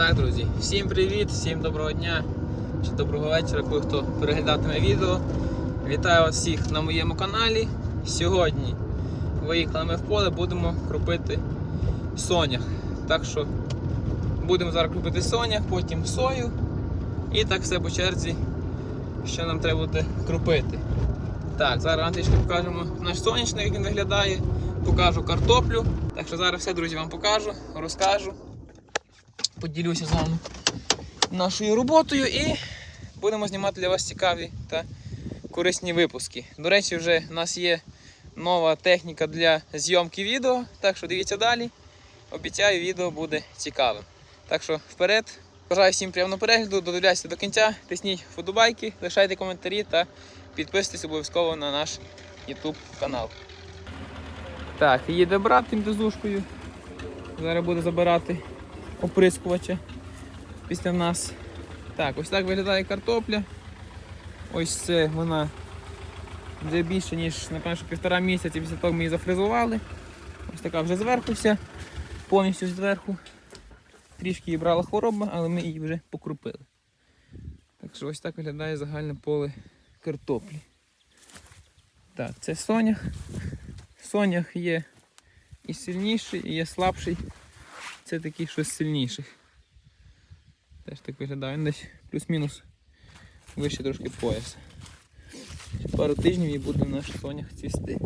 Так, друзі, всім привіт, всім доброго дня чи доброго вечора, коли хто переглядатиме відео. Вітаю вас всіх на моєму каналі. Сьогодні виїхали ми в поле, будемо кропити сонях. Так що будемо зараз кропити сонях, потім сою. І так все по черзі, що нам треба буде кропити. Так, зараз трішки покажемо наш сонячний, як він виглядає. Покажу картоплю. Так що зараз все, друзі, вам покажу, розкажу поділюся з вами нашою роботою і будемо знімати для вас цікаві та корисні випуски. До речі, вже у нас є нова техніка для зйомки відео, так що дивіться далі. Обіцяю, відео буде цікавим. Так що вперед. Бажаю всім приємного перегляду, додивляйся до кінця, тисніть вподобайки, лишайте коментарі та підписуйтесь обов'язково на наш YouTube канал. Так, їде брат тим дозушкою. Зараз буде забирати оприскувача після нас. Так, ось так виглядає картопля. Ось це вона вже більше, ніж напевно, що півтора місяці після того ми її зафризували. Ось така вже зверху вся, повністю зверху. Трішки її брала хвороба, але ми її вже покрупили. Так що ось так виглядає загальне поле картоплі. Так, це сонях. Сонях є і сильніший, і є слабший. Це такий щось сильніших. Теж так виглядає. Він десь плюс-мінус вище трошки пояс. Пару тижнів і буде наш сонях цвісти.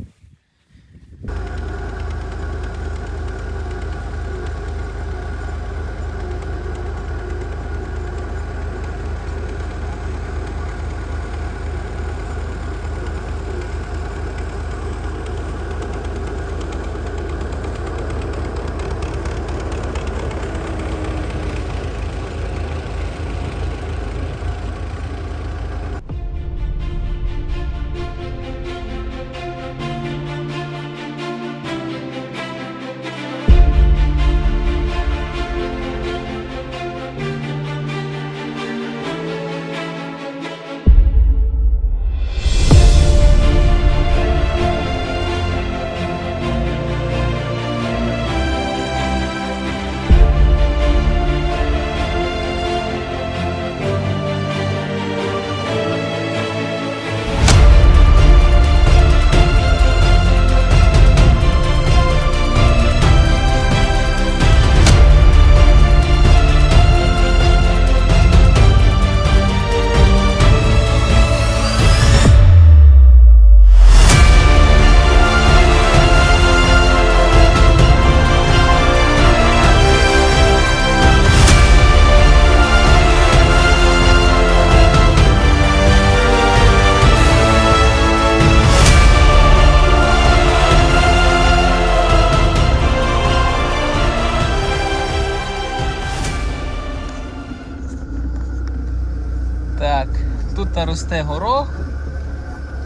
Так, тут та росте горох.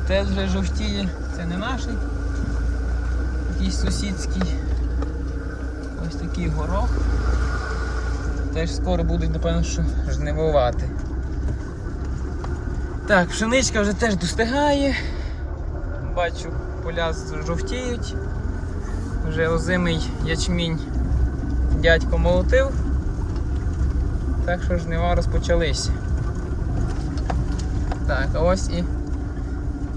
Теж вже жовтіє. Це не наш. Якийсь сусідський. Ось такий горох. Теж скоро будуть, напевно, що жнивувати. Так, пшеничка вже теж достигає. Бачу, поля жовтіють. Вже озимий ячмінь дядько молотив. Так що жнива розпочалися. Так, а ось і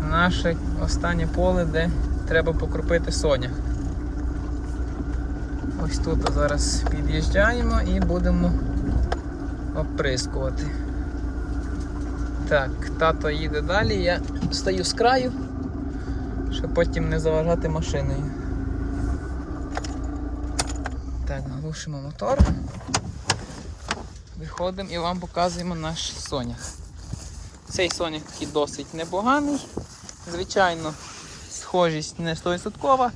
наше останнє поле, де треба покропити соня. Ось тут зараз під'їжджаємо і будемо оприскувати. Так, тато їде далі, я стою з краю, щоб потім не заважати машиною. Так, глушимо мотор. Виходимо і вам показуємо наш сонях. Цей соняк такий досить непоганий. Звичайно, схожість не 100%.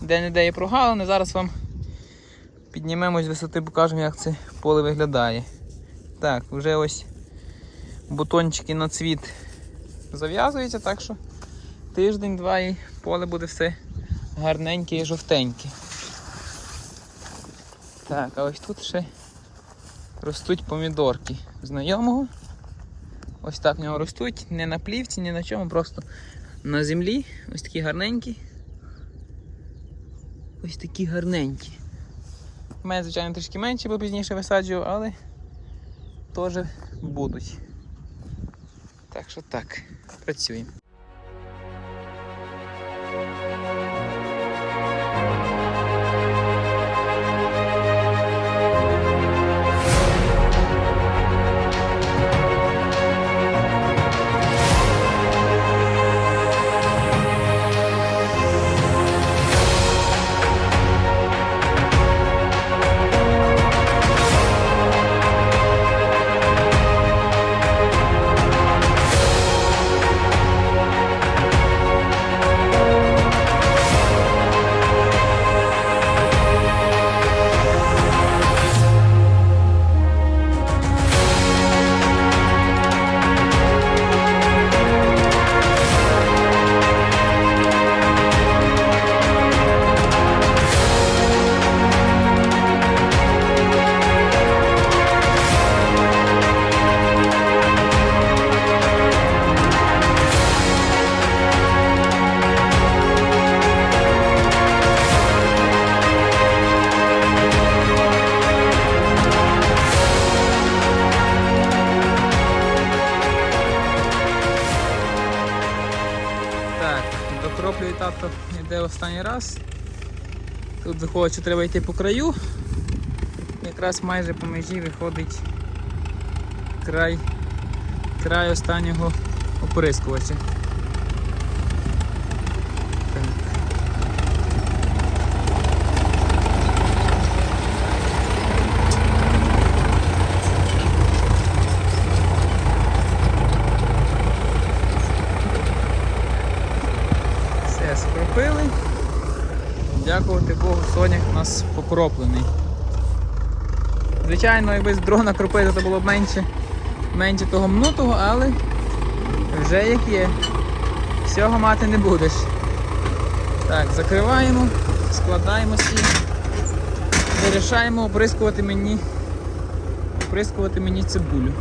Де-не-де є прогалини. Зараз вам піднімемо з висоти, покажемо, як це поле виглядає. Так, вже ось бутончики на цвіт зав'язуються, так що тиждень-два і поле буде все гарненьке і жовтеньке. Так, а ось тут ще ростуть помідорки знайомого. Ось так в нього ростуть, не на плівці, ні на чому, просто на землі. Ось такі гарненькі. Ось такі гарненькі. У мене, звичайно, трішки менше, бо пізніше висаджую, але теж будуть. Так що так, працюємо. Тут виходить, що треба йти по краю. Якраз майже по межі виходить край, край останнього оприскувача. Так. Все, скропили. Дякувати Богу, соняк у нас покроплений. Звичайно, якби з дрона кропити, то було б менше, менше того мнутого, але вже як є. Всього мати не будеш. Так, закриваємо, складаємо сі. Вирішаємо оприскувати мені, оприскувати мені цибулю.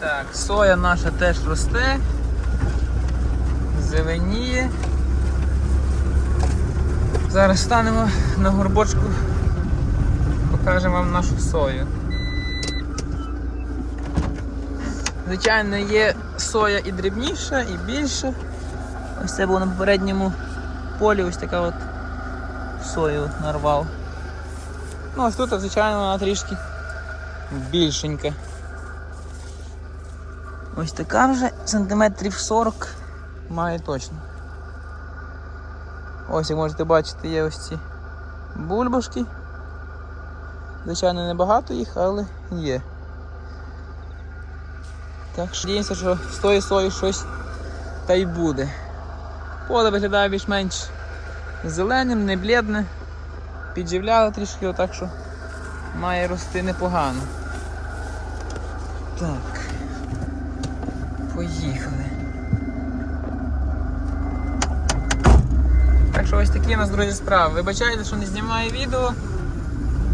Так, соя наша теж росте, зеленіє. Зараз станемо на горбочку, покажемо вам нашу сою. Звичайно, є соя і дрібніша, і більша. Ось це було на попередньому полі, ось така от сою нарвав. Ну, ось тут, звичайно, вона трішки більшенька. Ось така вже сантиметрів 40 має точно. Ось як можете бачити, є ось ці бульбашки. Звичайно, небагато їх, але є. Так що надіємося, що з тої сої щось та й буде. Поле виглядає більш-менш зеленим, не блідне. Підживляли трішки, отак що має рости непогано. Так. Поїхали. Так що ось такі у нас, друзі, справи. Вибачайте, що не знімаю відео,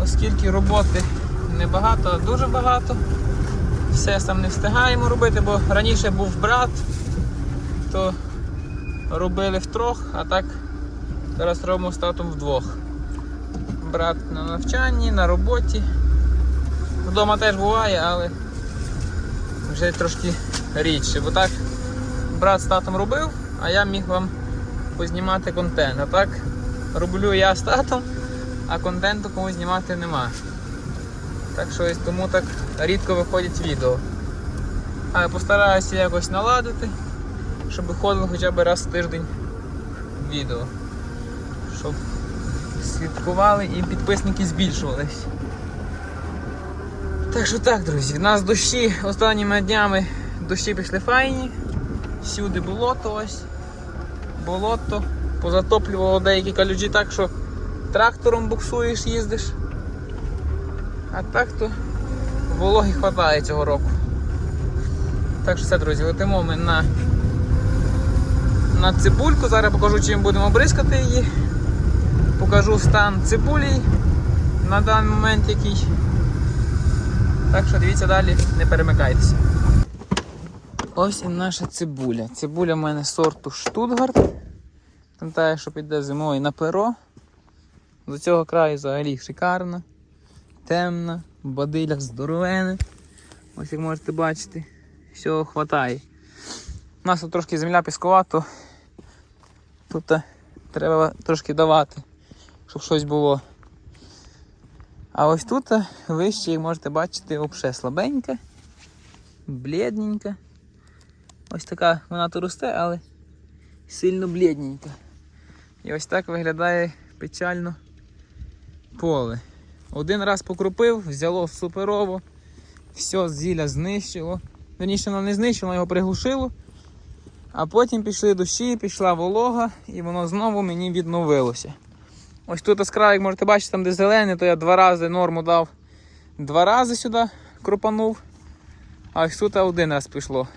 оскільки роботи небагато, а дуже багато. Все сам не встигаємо робити, бо раніше був брат, то робили втрьох, а так зараз робимо з татом вдвох. Брат на навчанні, на роботі. Вдома теж буває, але вже трошки рідше, бо так брат з татом робив, а я міг вам познімати контент. А так роблю я з татом, а контенту комусь знімати нема. Так що ось тому так рідко виходять відео. Але постараюся якось наладити, щоб виходило хоча б раз в тиждень відео. Щоб слідкували і підписники збільшувались. Так що так, друзі, у нас дощі останніми днями дощі пішли файні. Всюди болото ось. Болото. Позатоплювало деякі калюжі так, що трактором буксуєш, їздиш. А так то вологи хватає цього року. Так що все, друзі, летимо ми на, на цибульку. Зараз покажу, чим будемо бризкати її. Покажу стан цибулі на даний момент який. Так що дивіться далі, не перемикайтеся. Ось і наша цибуля. Цибуля в мене сорту Штутгарт. Пам'ятаю, що піде зимою на перо. З цього краю взагалі шикарно, темно, бадиля здоровене. Ось як можете бачити, всього хватає. У нас тут трошки земля піскова, тут е, треба трошки давати, щоб щось було. А ось тут е, вище, як можете бачити, взагалі слабенька, блідненька. Ось така вона тут росте, але сильно блідненька. І ось так виглядає печально поле. Один раз покропив, взяло суперово, все зілля знищило. Верніше, воно не знищило, його приглушило. А потім пішли дощі, пішла волога, і воно знову мені відновилося. Ось тут краю, як можете бачити, там де зелене, то я два рази норму дав. Два рази сюди кропанув. А ось тут один раз пішло.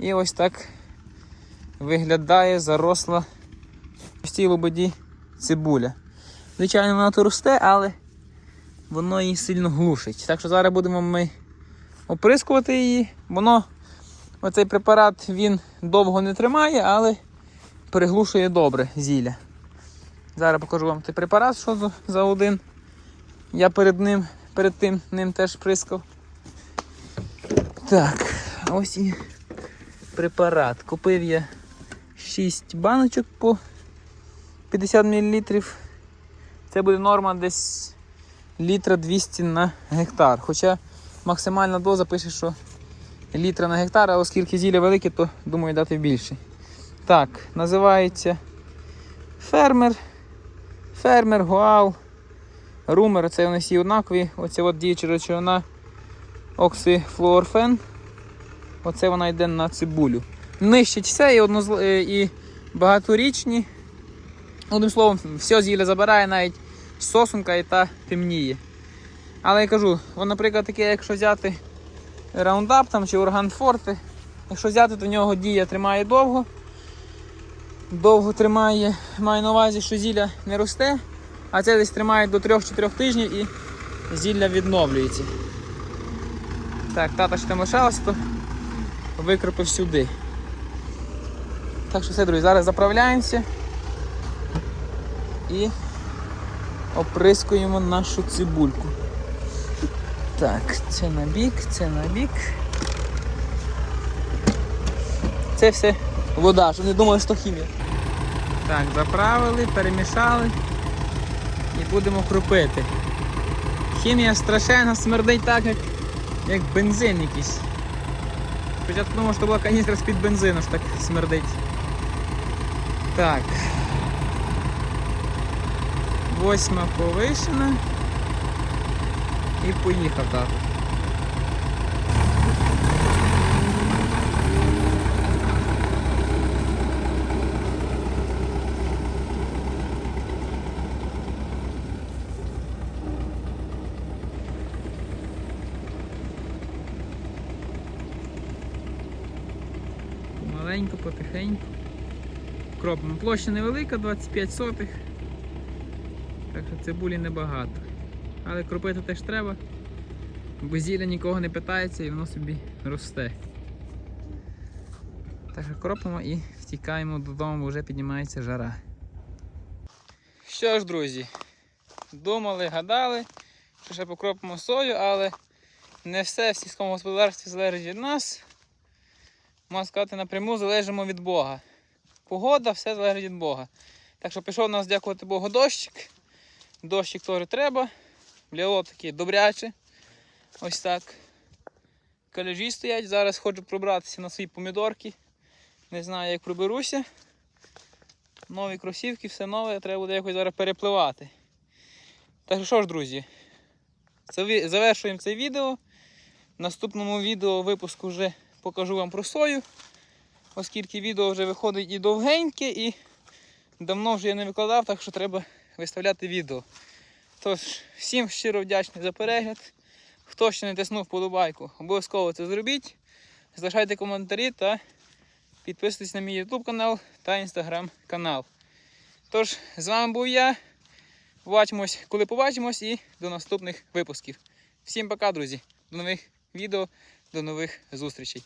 І ось так виглядає заросла в цій лободі цибуля. Звичайно, вона тут росте, але воно її сильно глушить. Так що зараз будемо ми оприскувати її. Воно, оцей препарат він довго не тримає, але приглушує добре зілля. Зараз покажу вам цей препарат, що за- один. Я перед ним, перед тим ним теж прискав. Так, ось і препарат. Купив я 6 баночок по 50 мл. Це буде норма десь літра 200 на гектар. Хоча максимальна доза пише, що літра на гектар, а оскільки зілля велике, то думаю дати більше. Так, називається фермер. Фермер, гуал, румер, це вони всі однакові. Оце от діюча речовина оксифлуорфен. Оце вона йде на цибулю. Нищить все і, однозл... е, і багаторічні. Одним словом, все зілля забирає, навіть сосунка і та темніє. Але я кажу, от, наприклад, таке, якщо взяти раундап там, чи органфорти, якщо взяти, то в нього дія тримає довго. Довго тримає, маю на увазі, що зілля не росте, а це десь тримає до 3-4 тижнів і зілля відновлюється. Так, тата ще там лишалася, то викропив сюди. Так що все, друзі, зараз заправляємося і оприскуємо нашу цибульку. Так, це на бік, це на бік. Це все вода, щоб не думали, що хімія. Так, заправили, перемішали і будемо крупити. Хімія страшенно смердить так, як, як бензин якийсь. Спочатку думав, що була каністра з-під бензину, що так смердить. Так. Восьма повишена. І поїхав так. Потихеньку. Кропимо. Площа невелика, 25 сотих. Так що цибулі небагато. Але кропити теж треба, бо зілля нікого не питається і воно собі росте. Так що кропимо і втікаємо додому, бо вже піднімається жара. Що ж, друзі, думали, гадали, що ще покропимо сою, але не все в сільському господарстві залежить від нас. Можна сказати, напряму залежимо від Бога. Погода, все залежить від Бога. Так що пішов у нас, дякувати Богу, дощик. Дощик теж треба. Ляло таке добряче. Ось так. Калюжі стоять. Зараз ходжу пробратися на свої помідорки. Не знаю, як проберуся. Нові кросівки, все нове, треба буде якось зараз перепливати. Так що ж, друзі, завершуємо це відео. В наступному відео випуску вже покажу вам про сою, оскільки відео вже виходить і довгеньке, і давно вже я не викладав, так що треба виставляти відео. Тож, всім щиро вдячний за перегляд. Хто ще не тиснув подобайку, обов'язково це зробіть. Залишайте коментарі та підписуйтесь на мій YouTube канал та Instagram канал. Тож, з вами був я. Побачимось, коли побачимось, і до наступних випусків. Всім пока, друзі! До нових відео, до нових зустрічей.